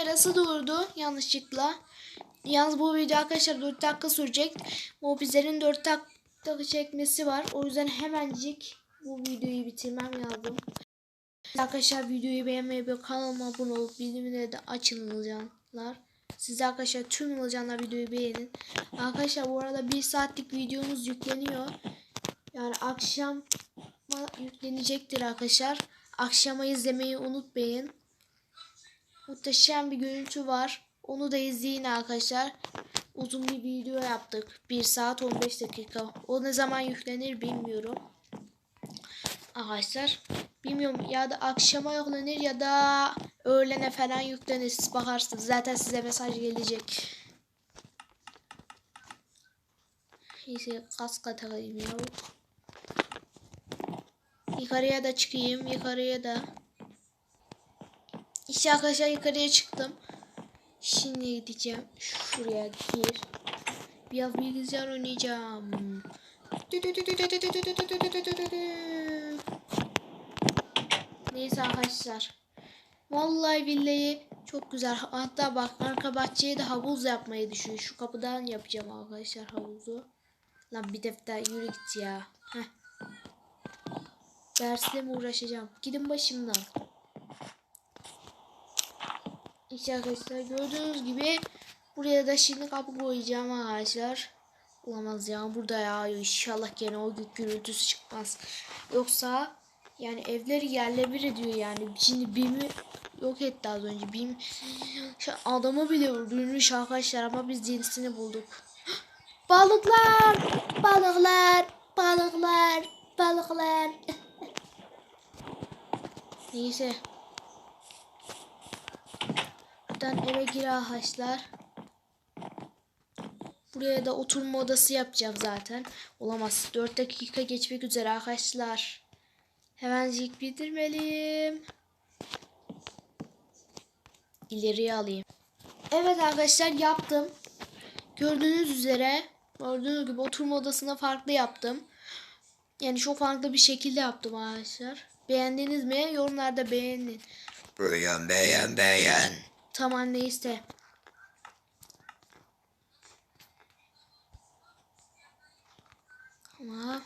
Kamerası durdu yanlışlıkla. Yalnız bu video arkadaşlar 4 dakika sürecek. Mobizlerin 4 dakika çekmesi var. O yüzden hemencik bu videoyu bitirmem lazım. Arkadaşlar videoyu beğenmeyi ve kanalıma abone olup bildirimleri de açın Ilcanlar. Siz arkadaşlar tüm Ilcanlar videoyu beğenin. Arkadaşlar bu arada 1 saatlik videomuz yükleniyor. Yani akşam yüklenecektir arkadaşlar. Akşama izlemeyi unutmayın. Muhteşem bir görüntü var. Onu da izleyin arkadaşlar. Uzun bir video yaptık. 1 saat 15 dakika. O ne zaman yüklenir bilmiyorum. Arkadaşlar bilmiyorum ya da akşama yüklenir ya da öğlene falan yüklenir. Siz bakarsınız. Zaten size mesaj gelecek. Neyse kaska takayım ya. Yukarıya da çıkayım. Yukarıya da. İşte arkadaşlar yukarıya çıktım. Şimdi gideceğim. Şuraya gir. Biraz bilgisayar oynayacağım. Neyse arkadaşlar. Vallahi billahi çok güzel. Hatta bak arka bahçeye de havuz yapmayı düşünüyorum. Şu kapıdan yapacağım arkadaşlar havuzu. Lan bir defter yürü git ya. Heh. Dersle mi uğraşacağım? Gidin başımdan. İşte arkadaşlar gördüğünüz gibi buraya da şimdi kapı koyacağım arkadaşlar. Olamaz ya burada ya inşallah gene o gürültüsü çıkmaz. Yoksa yani evleri yerle bir ediyor yani. Şimdi BİM'i yok etti az önce. BİM adamı bile öldürmüş arkadaşlar ama biz cinsini bulduk. Balıklar, balıklar, balıklar, balıklar. Neyse. Buradan eve gir arkadaşlar. Buraya da oturma odası yapacağım zaten. Olamaz. 4 dakika geçmek üzere arkadaşlar. Hemencik bitirmeliyim. İleriye alayım. Evet arkadaşlar yaptım. Gördüğünüz üzere gördüğünüz gibi oturma odasına farklı yaptım. Yani çok farklı bir şekilde yaptım arkadaşlar. Beğendiniz mi? Yorumlarda beğenin. Beğen beğen beğen. Tamam neyse. Ama